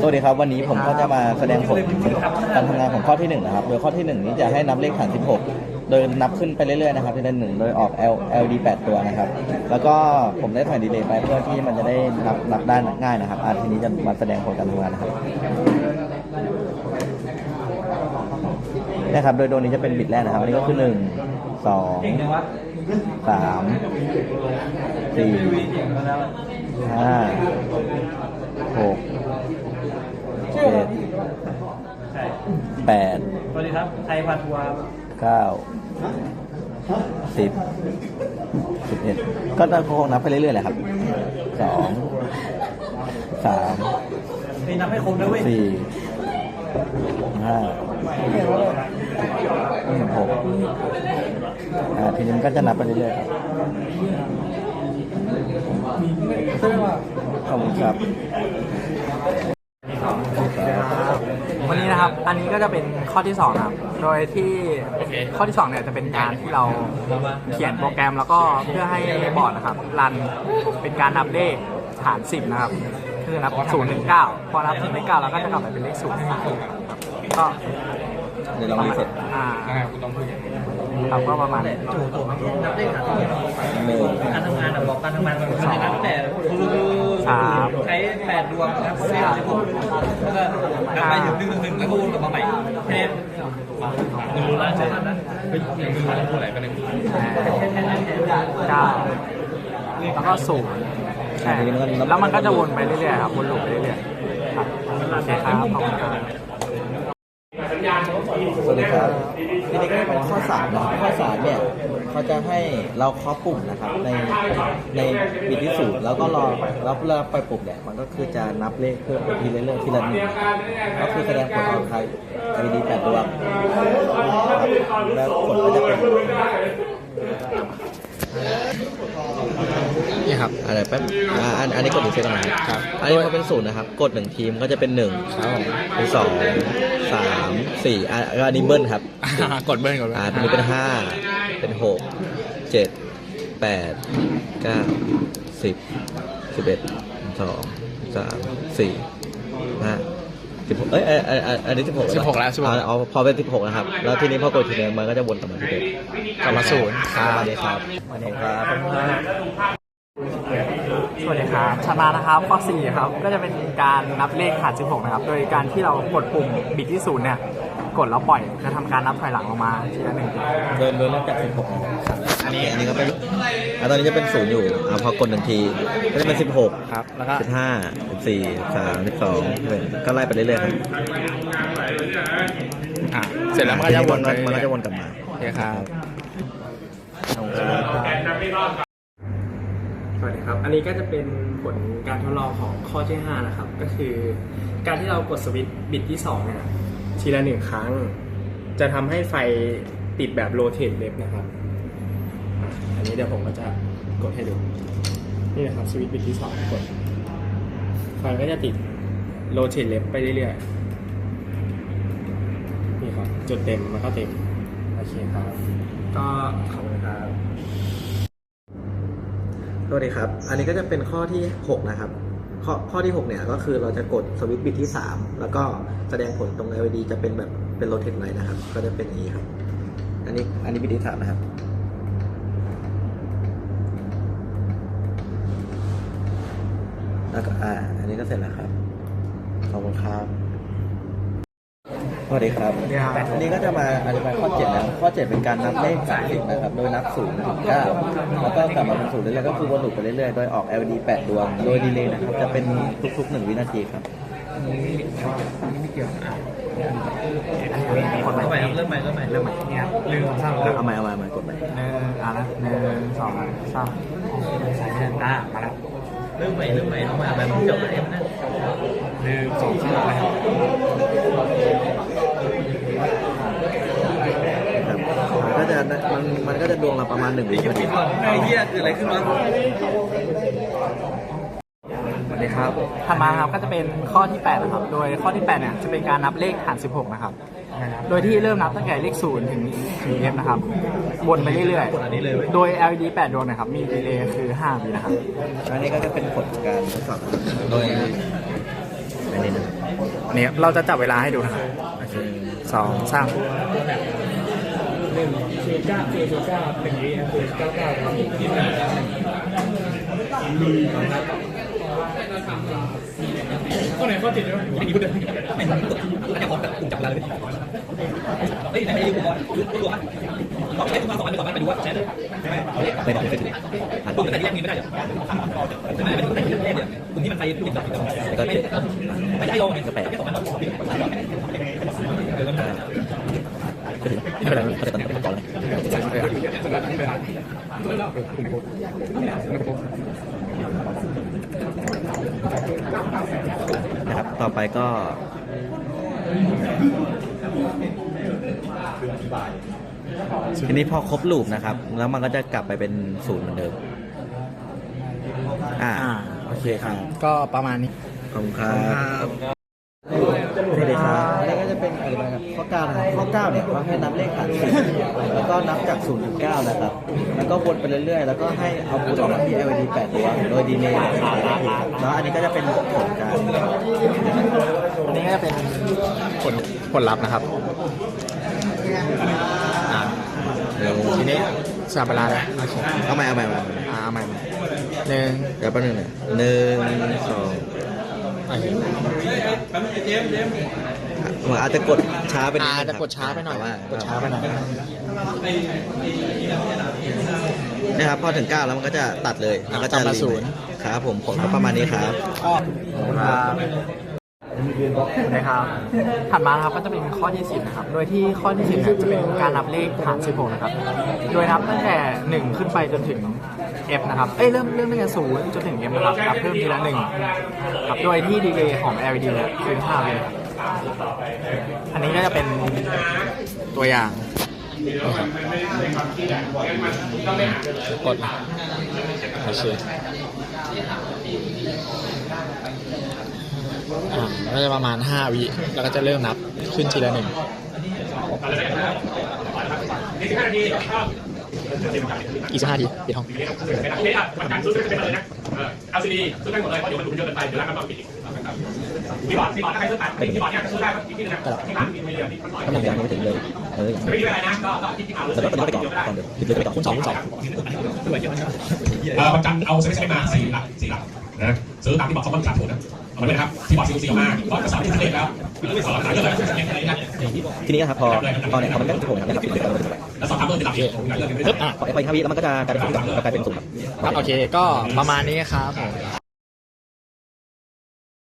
สวัสดีครับวันนี้ผมก็จะมาแสดงผลการทำงานของข้อที่1นะครับโดยข้อที่ 1 นี้จะให้นับเลขฐาน 16 โดยนับขึ้นไปเรื่อยๆนะครับทีละหนึ่งโดยออก L LD 8ตัวนะครับ แล้วก็ผมได้ถ่ายดีเลย์ไปเพื่อที่มันจะได้นับนับได้ง่ายนะครับอาทีนี้จะมาแสดงผลการทำงานนะครับนะครับโดยโดนนี้จะเป็นบิตแรกนะครับอันนี้ก็คือ1 2 3 4ห้าหกเจ็ด แปดสวัสดีครับไทยพาทัวร์เก้าสิบสิบเอ็ดก็ต้องคงนับไปเรื่อยๆแหละครับสองสามไปนับให้ครบด้วยเว้ยสี่ห้าหกอ่าทีนี้มันก็จะนับไปเรื่อยๆครับขอบคุณครับ วันนี้นะ ครับ อันนี้ก็จะเป็นข้อที่2นะครับ โดยที่ข้อที่2เนี่ยจะเป็นการที่เราเขียนโปรแกรมแล้วก็เพื่อให้บอร์ดนะครับ รันเป็นการนับเลขฐาน 10 นะครับ คือนับ0ถึง9พอนับ0ถึง9เราก็จะกลับไปเป็นเลข0ครับก็เดี๋ยวลองรีเซ็ตอ่า ครับก็ประมาณนี้นับเลขฐานหนึ่งการทำงานอะบอกการทำงานมันจะนับแต่สามใช้แปดดวงนะครับเลขสิบหกแล้วก็นับไปถึงหนึ่งหนึ่งหนึ่งแล้วก็วนกลับมาใหม่แค่หนึ่งรู้ละใช่ไหมเป็นหนึ่งรู้ละเท่าไหร่ก็หนึ่งเก้าแล้วก็ศูนย์ใช่แล้วมันก็จะวนไปเรื่อยๆครับวนลูปไปเรื่อยๆครับโอเคครับขอบคุณครับ สวัสดีครับทีนี้ก็ เป็นข้อสามนะครับข้อสาเนี่ยเขาจะให้เราเคาะปุ่มนะครับ ในในบิตที่สูตรแล้วก็รอแล้วเวลาไปปุ่มเนี่ยมันก็คือจะนับเลขเพิ่มไปทีเรื่อยๆทีละหนึ่งก็คือแสดงผลออกใคร LED แปดดวงแล้วผลก็จะเป็น นี่ ครับอะไรแป๊บอ่าอันอันนี้กดหนึ่งเซตนะครับ อันนี้พอเป็นศูนย์นะครับ กดหนึ่งทีมก็จะเป็นหนึ่งครับผมเป็นสองสามสี่อะอันนี้เบิ้ลครับกดเบิ้ลกดเบิ้ลอ่าตัวนี้เป็นห้าเป็นหกเจ็ดแปดเก้าสิบสิบเอ็ดสองสามสี่ห้าสิบหกเอ้ยเอ้ยเอ้ยเอ้ยอันนี้สิบหกสิบหกแล้วสิบหกเอาเอาพอเป็นสิบหกนะครับ แล้วทีนี้พอกดทีนึงมันก็จะวนกลับมาที่เดิมกลับมาศูนย์สวัสดีครับสวัสดีครับสวัสดีครับ ชนะนะครับข้อ4ครับก็จะเป็นการนับเลขฐาน16 นะครับ โดยการที่เรากดปุ่มบิตที่ศูนย์เนี่ยกดแล้วปล่อยจะทำการนับถอยหลังลงมาทีละหนึ่งเดินเดินเริ่มจากสิบหกอันนี้อันนี้ก็เป็นอะตอนนี้จะเป็นศูนย์อยู่อะพอกดหนึ่งทีก็จะเป็นสิบหกครับ แล้วก็สิบห้าสิบสี่สามสิบสองก็ไล่ไปเรื่อยๆครับอะเสร็จแล้วมันก็จะวนมันไปมันก็จะวนกลับมาโอเคครับ สวัสดีครับ อันนี้ก็จะเป็นผลการทดลองของข้อที่ 5 นะครับ ก็คือ การที่เรากดสวิตช์บิตที่2เนี่ยทีละหนึ่งครั้ง จะทำให้ไฟติดแบบโรเทตเล็บนะครับ อันนี้เดี๋ยวผมก็จะกดให้ดู นี่นะครับสวิตช์บิตที่สองกดไฟก็จะติดโรเทตเล็บไปเรื่อยๆ นี่ครับ จุดเต็มมันก็เต็ม โอเคครับ ก็ขอบคุณ วัสดีครับ อันนี้ก็จะเป็นข้อที่ 6 นะครับ ข้อข้อที่ 6 เนี่ยก็คือเราจะกดสวิตช์บิตที่ 3 แล้วก็แสดงผลตรง LED จะเป็นแบบเป็นโรเทตไลท์นะครับ ก็จะเป็นอย่างนี้ครับ อันนี้อันนี้บิตที่ 3 นะครับแล้วก็อ่า อันนี้ก็เสร็จแล้วครับ ขอบคุณครับ วัสดีครับสวัสดีครับอันนี้ก็จะมาอธิบายข้อ7แล้วข้อ 7 เป็นการนับเลข30นะครับ โดยนับ0ถึง9แล้วก็กลับมาเป็น0เรื่อยๆ ก็คือวนลูปไปเรื่อยๆ โดยออก LED 8 ดวง โดยดีเลย์นะครับ จะเป็นทุกๆ 1 วินาทีครับกดใหม่เริ่มใหม่ครับเริ่มใหม่เริ่มใหม่เริ่มใหม่เนี่ยครับหนึ่งสองเอาใหม่เอาใหม่เอาใหม่กดใหม่หนึ่งอะนะหนึ่งสองสามสายเดินตามาแล้วเริ่มใหม่เริ่มใหม่เอาใหม่แบบจบแล้วเอ็มนะหนึ่งสองสามนะครับ ครับก็จะได้มัน มันก็จะดวงละประมาณ1วิคิวนาทีปิดก่อนไอ้เหี้ยเกิดอะไรขึ้นวะสวัสดีครับถัดมาครับก็จะเป็นข้อที่ 8 นะครับ โดยข้อที่ 8 เนี่ยจะเป็นการนับเลขฐาน 16 นะครับ โดยที่เริ่มนับตั้งแต่เลข 0 ถึงถึง f นะครับ วนไปเรื่อยๆ โดย LED 8 ดวงนะครับ มีดีเลย์คือ 5 วินะครับ อันนี้ก็จะเป็นผลการทดสอบโดยอันนี้นะเนี่ยเราจะจับเวลาให้ดูนะครับสองสาม หนึ่งศูนย์เก้าศูนย์ศูนย์เก้าหนึ่งวินะศูนย์เก้าเก้าครับข้อไหนข้อติดใช่ไหมไม่มีพูดเลยไม่ต้องแล้วจะพร้อกับกลุ่มจับเวลาเลยเฮ้ยไหนไม่ได้ดูก่อนดูก่อนต้องใช้ตัวสองอันไปก่อนไปดูว่าใช้เลยเอาเลยไม่ต้องไม่ถึงอ่านปุ่มแต่แยกมือไม่ได้เหรอใช่ไหมเป็นปุ่มแยกเนี่ยปุ่มนี้มันไปรูปแบบแล้ก็ไม่ไม่ได้ลงไงแปลกแค่สองอัน ก็ถึงไม่เป็นไรเขาจะตัดก่อนเลย นะครับ ต่อไปก็ทีนี้พอครบลูปนะครับ แล้วมันก็จะกลับไปเป็นศูนย์เหมือนเดิม อ่าอ่าโอเคครับ ก็ประมาณนี้ ขอบคุณครับ นี่เลยครับอันนี้ก็จะเป็นอะไรนะครับข้อเก้านะครับข้อเก้าเนี่ยเขาให้นับเลขฐานสิบแล้วก็นับจากศูนย์ถึงเก้านะครับ แล้วก็วนไปเรื่อยๆ แล้วก็ให้เอาพุทออกมาที่ LED แปดตัว โดยดีเลย์แล้วอันนี้ก็จะเป็นผลการอันนี้ก็จะเป็นผลผลลัพธ์นะครับอ่าทีนี้สลับเวลาแล้วโอเคเอาใหม่เอาใหม่เอาใหม่อ่าเอาใหม่ใหม่หนึ่งเดี๋ยวแป๊บนึงเนี่ยหนึ่งสองโอ เคเหมือนอาจจะกดช้าไปนิดอานึงจจะกดช้าไปหน่อยแต่ว่กดช้าไปหน่อยนะครับพอถึงเก้าแล้วมันก็จะตัดเลยมันก็จะกลับมาศูนย์ ครับผมผลก็ประมาณนี้ครับ ครับนะครับถัดมานะครับก็จะเป็นข้อที่10นะครับ โดยที่ข้อที่10เนี่ยจะเป็นการนับเลขฐาน 16 นะครับ โดยนับตั้งแต่ 1 ขึ้นไปจนถึง f นะครับ เอ้ยเริ่มเริ่มตั้งแต่0จนถึง f นะครับนับเพิ่มทีละ1ครับโดยที่ดีเลย์ของ LED เนี่ยคือ5วินาทีอันนี้ก็จะเป็นตัวอย่างกดโอเคอ่าก็จะประมาณ 5 วิ แล้วก็จะเริ่มนับขึ้นทีละหนึ่ง อีกสักห้าทีปิดห้องวันการซื้อจะเป็นอะไรนะเออ LCD ซื้อได้หมดเลยเพราะเดี๋ยวมันดูเยอะเกินไปเดี๋ยวร้านมันต้องปิดอีกพี่บอร์ดพี่บอร์ดถ้าใครซื้อตัดพี่บอร์ดเนี่ยซื้อได้อีกที่นึงนะที่ร้านมีไม่เยอะที่มันหน่อยก็ยังยังไม่ถึงเลยเออไม่มีอะไรนะก็ก็ที่ที่เอาแต่ก็ต้องไปก่อนก่อนเดี๋ยวคิดเลยไปก่อนคุณสองคุณสองเออวันจันทร์เอาเซ็ตเซ็ตมาสี่หลักสี่หลักนะซื้อตามที่บอกเขาต้องขาดทุนนะ เอามาเลยนะครับที่บอกซีซีมาก็จะสอนที่สำเร็จแล้วไม่ต้องไปสอนหลายเรื่องเลยอะไรนะทีนี้นะครับพอพอเนี่ยพอมันใกล้ถึงหกนะครับแล้วสอนทำเรื่องเป็นหลักเองหลายเรื่องเลยปึ๊บอะพอไปห้าวิแล้วมันก็จะกลายเป็นศูนย์กลายเป็นศูนย์ครับครับโอเคก็ประมาณนี้ครับผม